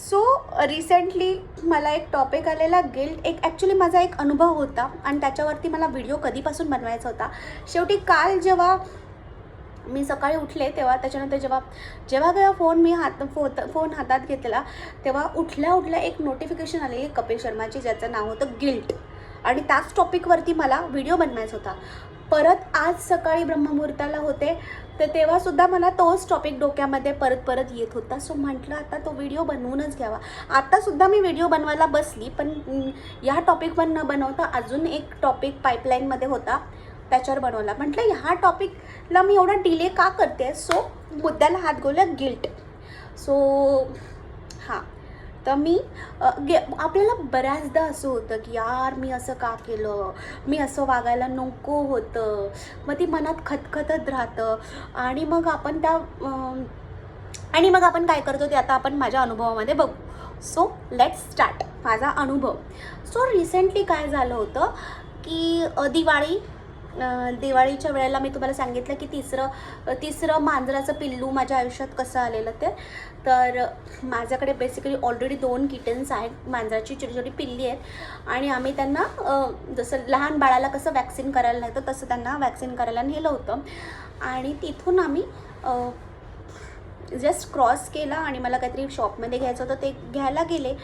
So recently मला एक topic आलेला गिल्ट एक ॲक्च्युली माझा एक अनुभव होता आणि त्याच्यावरती मला व्हिडिओ कधीपासून बनवायचा होता. शेवटी काल जेव्हा मी सकाळी उठले तेव्हा त्याच्यानंतर जेव्हा जेव्हा जेव्हा फोन मी हात फो फोन हातात घेतला तेव्हा उठल्या उठल्या एक नोटिफिकेशन आलेली कपिल शर्माची ज्याचं नाव होतं गिल्ट आणि त्याच टॉपिकवरती मला व्हिडिओ बनवायचा होता. परत आज सकाळी ब्रह्ममुहूर्ताला होते तर तेव्हासुद्धा मला तोच टॉपिक डोक्यामध्ये परत परत येत होता. सो म्हटलं आता तो व्हिडिओ बनवूनच घ्यावा. आत्तासुद्धा मी व्हिडिओ बनवायला बसली पण या टॉपिकवर न बनवता अजून एक टॉपिक पाईपलाईनमध्ये होता त्याच्यावर बनवला. म्हटलं ह्या टॉपिकला मी एवढा डिले का करते? सो मुद्द्याला हात गोल्या गिल्ट सो तर मी गे आपल्याला बऱ्याचदा असं होतं की यार मी असं का केलं? मी असं वागायला नको होतं. मग ती मनात खतखतत राहतं. आणि मग आपण त्या आणि मग आपण काय करतो ते आता आपण माझ्या अनुभवामध्ये बघू. सो लेट स्टार्ट माझा अनुभव. सो रिसेंटली काय झालं होतं की दिवाळी दिवाळीच्या वेळेला मी तुम्हाला सांगितलं की तिसरं तिसरं मांजराचं पिल्लू माझ्या आयुष्यात कसं आलेलं ते. तर माझ्याकडे बेसिकली ऑलरेडी दोन किटन्स आहेत मांजराची छोटी छोटी पिल्ली आहेत. आणि आम्ही त्यांना जसं लहान बाळाला कसं वॅक्सिन करायला नेतं तसं त्यांना वॅक्सिन करायला नेलं होतं. आणि तिथून आम्ही जस्ट क्रॉस केला आणि मला काहीतरी शॉपमध्ये घ्यायचं होतं ते घ्यायला गेले.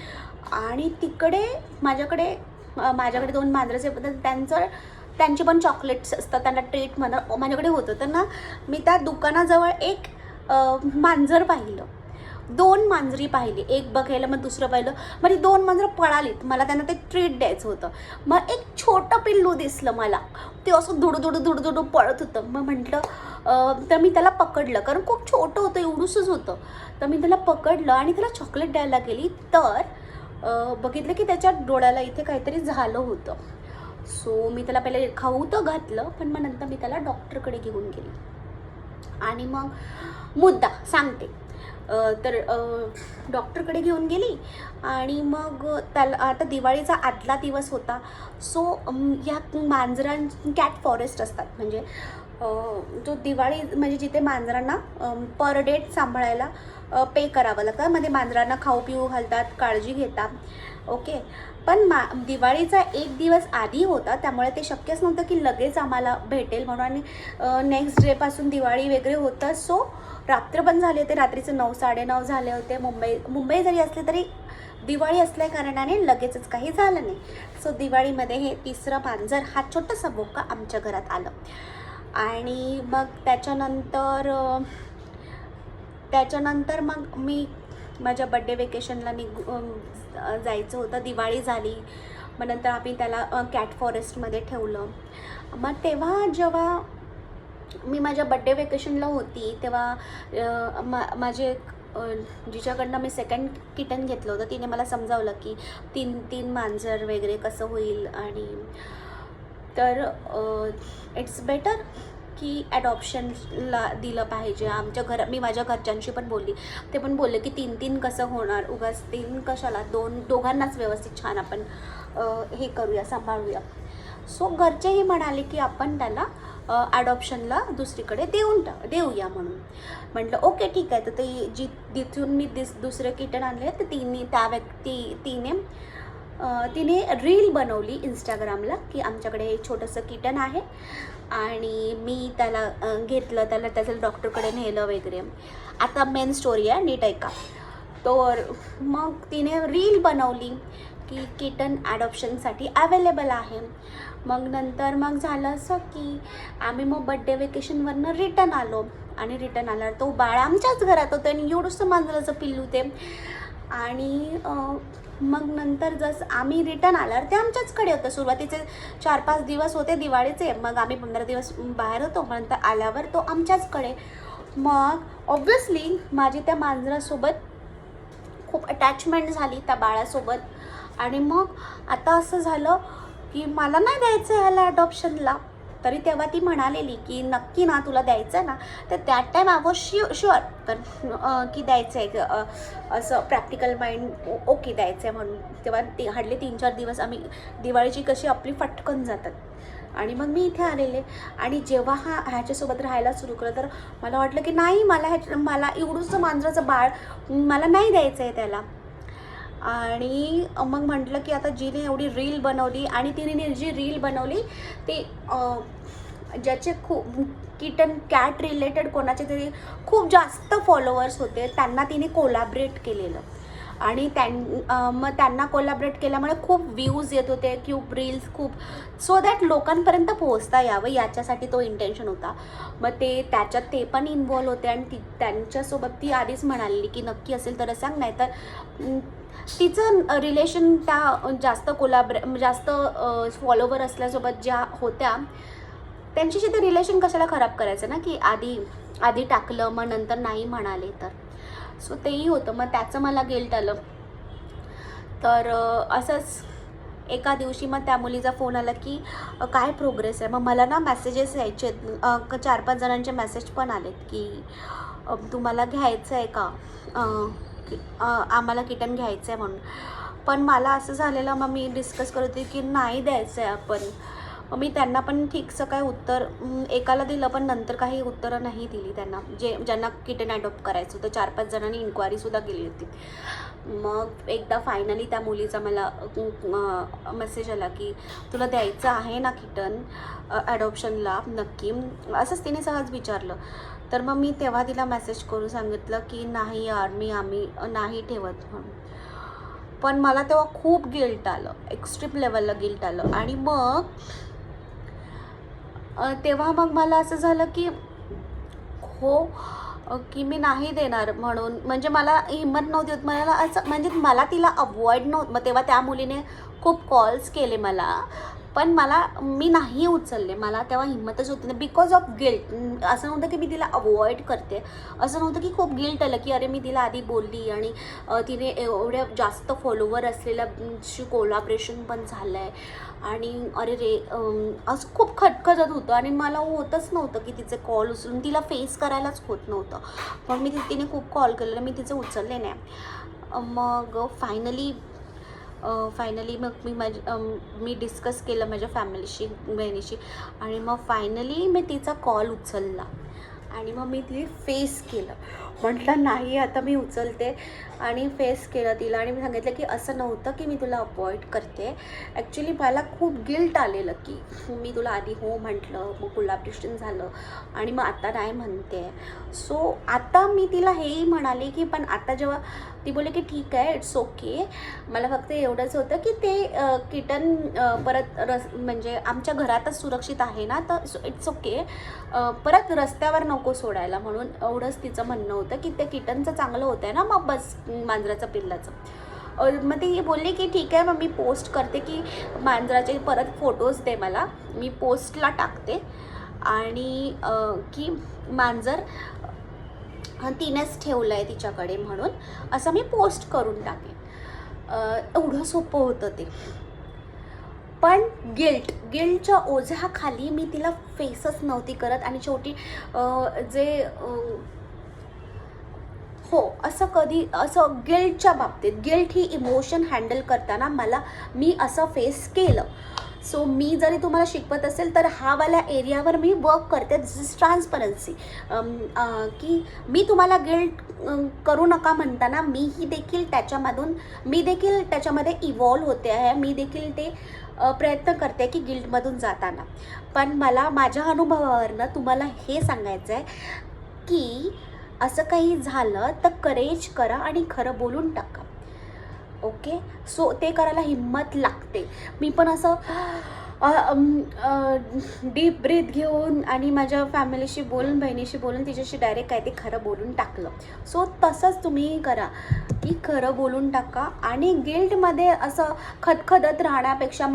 आणि तिकडे माझ्याकडे माझ्याकडे दोन मांजराचे त्यांचं त्यांचे पण चॉकलेट्स असतात त्यांना ट्रीट म्हणा माझ्याकडे होतं. तर ना मी त्या दुकानाजवळ एक मांजर पाहिलं. दोन मांजरी पाहिली. एक बघायला मग दुसरं पाहिलं. मग ती दोन मांजरं पळालीत. मला त्यांना ते ट्रीट द्यायचं होतं. मग एक छोटं पिल्लू दिसलं मला. ते असं धुडू धुडू धुडू पळत होतं. मग म्हटलं तर मी त्याला पकडलं. कारण खूप छोटं होतं एवढूसच होतं. तर मी त्याला पकडलं आणि त्याला चॉकलेट द्यायला गेली. तर बघितलं की त्याच्या डोळ्याला इथे काहीतरी झालं होतं. सो मी त्याला पहिले खाऊ तर घातलं पण मग नंतर मी त्याला डॉक्टरकडे घेऊन गेली. आणि मग मुद्दा सांगते. तर डॉक्टरकडे घेऊन गेली आणि मग त्याला आता दिवाळीचा आदला दिवस होता. सो ह्या मांजरां कॅट फॉरेस्ट असतात. म्हणजे जो दिवाळी म्हणजे जिथे मांजरांना पर डेट सांभाळायला पे करावं लागतं. मध्ये मांजरांना खाऊ पिऊ घालतात काळजी घेतात. ओके पण मा दिवाळीचा एक दिवस आधी होता त्यामुळे ते शक्यच नव्हतं की लगेच आम्हाला भेटेल म्हणून. आणि नेक्स्ट डेपासून दिवाळी वगैरे होतं. सो रात्र पण झाले होते. रात्रीचे नऊ साडेनऊ झाले होते. मुंबई मुंबई जरी असली तरी दिवाळी असल्या कारणाने लगेचच काही झालं नाही. सो दिवाळीमध्ये हे तिसरं मांजर हा छोटासा बोका आमच्या घरात आलं. आणि मग त्याच्यानंतर त्याच्यानंतर मग मी माझ्या बड्डे वेकेशनला निघ जायचं होतं. दिवाळी झाली. मग नंतर आम्ही त्याला कॅट फॉरेस्टमध्ये ठेवलं. मग तेव्हा जेव्हा मी माझ्या बड्डे वेकेशनला होती तेव्हा मा माझे जिच्याकडनं मी सेकंड किटन घेतलं होतं तिने मला समजावलं की तीन तीन मांजर वगैरे कसं होईल आणि तर इट्स बेटर की ॲडॉप्शनला दिलं पाहिजे. आमच्या घर मी माझ्या घरच्यांशी पण बोलली. ते पण बोलले की तीन तीन कसं होणार? उगाच तीन कशाला? दोन दोघांनाच व्यवस्थित छान आपण हे करूया सांभाळूया. सो घरचेही म्हणाले की आपण त्याला ॲडॉप्शनला दुसरीकडे देऊन टा देऊया म्हणून. म्हटलं ओके ठीक आहे. तर ते जी तिथून मी दिस दुसरे किटन आणले तर तिने त्या व्यक्ती तिने तिने रील बनवली इंस्टाग्रामला की आमच्याकडे हे छोटंसं किटन आहे आणि मी त्याला घेतलं त्याला त्याचं डॉक्टरकडे नेलं वगैरे. आता मेन स्टोरी आहे नीट ऐका. तर मग तिने रील बनवली की किटन ॲडॉप्शनसाठी अवेलेबल आहे. मग नंतर मग झालं असं की आम्ही मग बड्डे वेकेशनवरनं रिटर्न आलो आणि रिटर्न आल्यावर तो बाळ आमच्याच घरात होतं आणि एवढंसं मांजराचं पिल्लू ते. आणि मग नंतर जसं आम्ही रिटर्न आल्यावर ते आमच्याचकडे होतं. सुरुवातीचे चार पाच दिवस होते दिवाळीचे. मग आम्ही पंधरा दिवस बाहेर होतो. नंतर आल्यावर तो आमच्याचकडे. मग ऑब्विसली माझी त्या मांजरासोबत खूप अटॅचमेंट झाली त्या बाळासोबत. आणि मग आता असं झालं की मला नाही द्यायचं आहे ह्याला अडॉप्शनला तरी तेव्हा ती म्हणालेली की नक्की ना तुला द्यायचं आहे ना? तर that time I was sure sure तर की द्यायचं आहे असं प्रॅक्टिकल माइंड ओके द्यायचं आहे म्हणून. तेव्हा ते हार्डली तीन चार दिवस आम्ही दिवाळीची कशी आपली फटकन जातात. आणि मग मी इथे आलेले. आणि जेव्हा हा ह्याच्यासोबत राहायला सुरू केलं तर मला वाटलं की नाही मला ह्याच्या मला एवढंसं मांजराचं बाळ मला नाही द्यायचं आहे त्याला. आणि मग म्हटलं की आता जिने एवढी रील बनवली आणि तिने जी रील बनवली ती ज्याचे खूप किटन कॅट रिलेटेड कोणाचे तरी खूप जास्त फॉलोअर्स होते त्यांना तिने कोलॅबरेट केलेलं. आणि त्यां मग त्यांना कोलॅबरेट केल्यामुळे खूप व्ह्यूज येत होते खूप रील्स खूप सो दॅट लोकांपर्यंत पोहोचता यावं याच्यासाठी तो इंटेन्शन होता. मग ते त्याच्यात ते पण इन्वॉल्व होते आणि ती त्यांच्यासोबत ती आधीच म्हणाली की नक्की असेल तर सांग नाही तर तिचं रिलेशन त्या जास्त कोलाब्रे म्हणजे जास्त फॉलोवर असल्यासोबत ज्या होत्या त्यांच्याशी ते रिलेशन कशाला खराब करायचं ना? की आधी आधी टाकलं मग नंतर नाही म्हणाले तर. सो तेही होतं. मग त्याचं मला गिल्ट आलं. तर असंच एका दिवशी मग त्या मुलीचा फोन आला की काय प्रोग्रेस आहे? मग मला ना मेसेजेस यायचे चार पाच जणांचे मेसेज पण आलेत की तुम्हाला घ्यायचं आहे का की- आम्हाला किटन घ्यायचं आहे म्हणून. पण मला असं झालेलं मग मी डिस्कस करत होती की नाही द्यायचं आहे आपण. मग मी त्यांना पण ठीकसं काय उत्तर एकाला दिलं पण नंतर काही उत्तरं नाही दिली त्यांना. जे ज्यांना किटन ॲडॉप्ट करायचं होतं चार पाच जणांनी इन्क्वायरीसुद्धा केली होती. मग एकदा फायनली त्या मुलीचा मला मेसेज आला की तुला द्यायचं आहे ना किटन? ॲडॉप्शनला नक्की. असंच तिने सहज विचारलं. तर मग मी तेव्हा तिला मेसेज करून सांगितलं की नाही यार मी आम्ही नाही ठेवत म्हणून. पण मला तेव्हा खूप गिल्ट आलं एक्स्ट्रीम लेवलला गिल्ट आलं. आणि मग तेव्हा मग मला असं झालं की हो की मी नाही देणार म्हणून. म्हणजे मला हिंमत नव्हती होत. मला असं म्हणजे मला तिला अवॉइड नव्हतं मग तेव्हा त्या मुलीने खूप कॉल्स केले मला. पण मला मी नाही उचलले. मला तेव्हा हिंमतच होती ना बिकॉज ऑफ गिल्ट असं नव्हतं की मी तिला अवॉइड करते. असं नव्हतं की खूप गिल्ट आलं की अरे मी तिला आधी बोलली आणि तिने एवढ्या जास्त फॉलोवर असलेल्याशी कोलाब्रेशन पण झालं आहे आणि अरे रे असं खूप खटखटत होतं. आणि मला होतच नव्हतं की तिचे कॉल उचलून. तिला फेस करायलाच होत नव्हतं. पण मी तिने खूप कॉल केलेलं. मी तिचे उचलले नाही. मग फायनली फायनली मग मी माझी मी डिस्कस केलं माझ्या फॅमिलीशी बहिणीशी आणि मग फायनली मी तिचा कॉल उचलला आणि मग मी ती फेस केलं. म्हटलं नाही आता मी उचलते. आणि फेस केलं तिला आणि मी सांगितलं की असं नव्हतं की मी तुला अवॉइड करते. ॲक्च्युली मला खूप गिल्ट आलेलं की मी तुला आधी हो म्हटलं मग कोलॅबरेशन झालं आणि मग आता नाही म्हणते. सो आता मी तिला हेही म्हणाले की पण आता जेव्हा ती बोलली की ठीक आहे इट्स ओके मला फक्त एवढंच होतं की ते किटन परत रस म्हणजे आमच्या घरातच सुरक्षित आहे ना तर इट्स ओके परत रस्त्यावर नको सोडायला म्हणून एवढंच तिचं म्हणणं होतं की ते किटनचं चांगलं होतं आहे ना मग बस. मांजराचं पिल्लाचं. मग ती बोलली की ठीक आहे मग मी पोस्ट करते की मांजराचे परत फोटोज दे मला. मी पोस्टला टाकते. आणि की मांजर तिनेच ठेवलं आहे तिच्याकडे म्हणून. असं मी पोस्ट करून टाकेन एवढं सोपं होतं ते. पण गिल्ट गिल्टच्या ओझ्याखाली मी तिला फेसच नव्हती करत. आणि शेवटी जे हो असं कधी असं गिल्टच्या बाबतीत गिल्ट ही इमोशन हँडल करताना मला मी असं फेस केलं. सो मी जरी तुम्हाला शिकवत असेल तर हावाल्या एरियावर मी वर्क करते दिस इज ट्रान्सपरन्सी की मी तुम्हाला गिल्ट करू नका म्हणताना मीही देखील त्याच्यामधून मी देखील त्याच्यामध्ये इव्हॉल्व होते आहे. मी देखील ते प्रयत्न करते की गिल्टमधून जाताना. पण मला माझ्या अनुभवावरनं तुम्हाला हे सांगायचं आहे की असं काही झालं तर करेज करा आणि खरं बोलून टाका. ओके सो ते करायला हिंमत लागते. मी पण असं डीप ब्रीथ घेऊन आणि माझ्या फॅमिलीशी बोलून बहिणीशी बोलून तिच्याशी डायरेक्ट काय ते खरं बोलून टाकलं. सो तसंच तुम्ही करा. की खरं बोलून टाका आणि गिल्टमध्ये असं खदखदत राहण्यापेक्षा मग